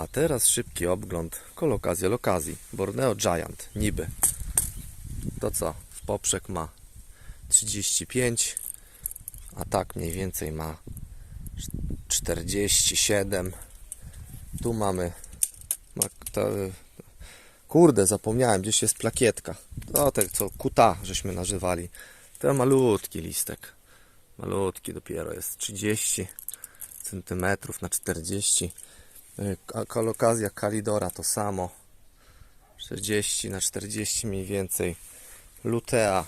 A teraz szybki obgląd kolokazja lokazji. Borneo Giant, niby. To co? W poprzek ma 35, a tak mniej więcej ma 47. Tu mamy. ma to, kurde, zapomniałem, gdzieś jest plakietka. To te co kuta żeśmy nażywali. To malutki listek. Malutki dopiero jest 30 centymetrów na 40. A Kolokazja Kalidora to samo. 40 na 40 mniej więcej. Lutea.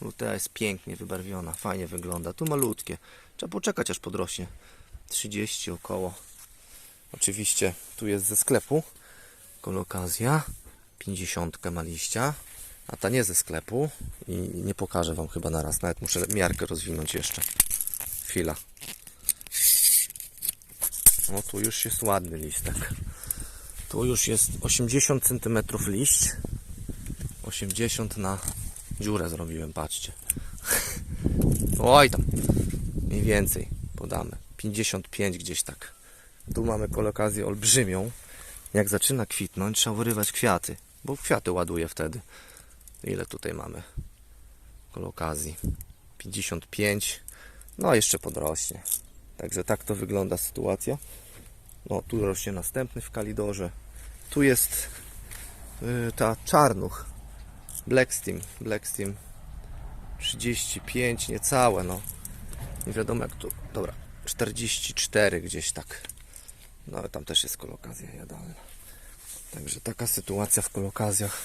Lutea jest pięknie wybarwiona, fajnie wygląda. Tu malutkie. Trzeba poczekać aż podrośnie. 30 około. Oczywiście tu jest ze sklepu. Kolokazja. 50 ma liścia. A ta nie ze sklepu. I nie pokażę Wam chyba naraz. Nawet muszę miarkę rozwinąć jeszcze. Chwila. No tu już jest ładny listek. Tu już jest 80 cm liść. 80 na dziurę zrobiłem, patrzcie. Oj tam. Mniej więcej podamy. 55 gdzieś tak. Tu mamy kolokazję olbrzymią. Jak zaczyna kwitnąć, trzeba wyrywać kwiaty, bo kwiaty ładuje wtedy. Ile tutaj mamy kolokazji? 55. No jeszcze podrośnie. Także tak to wygląda sytuacja. No tu rośnie następny w kalidorze. Tu jest y, ta czarnuch. Blacksteam. Blacksteam 35 niecałe no. Nie wiadomo jak tu. Dobra. 44 gdzieś tak. No ale tam też jest kolokazja jadalna. Także taka sytuacja w kolokazjach.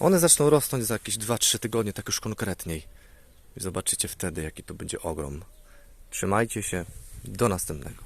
One zaczną rosnąć za jakieś 2-3 tygodnie, tak już konkretniej. I zobaczycie wtedy, jaki to będzie ogrom. Trzymajcie się. Do następnego.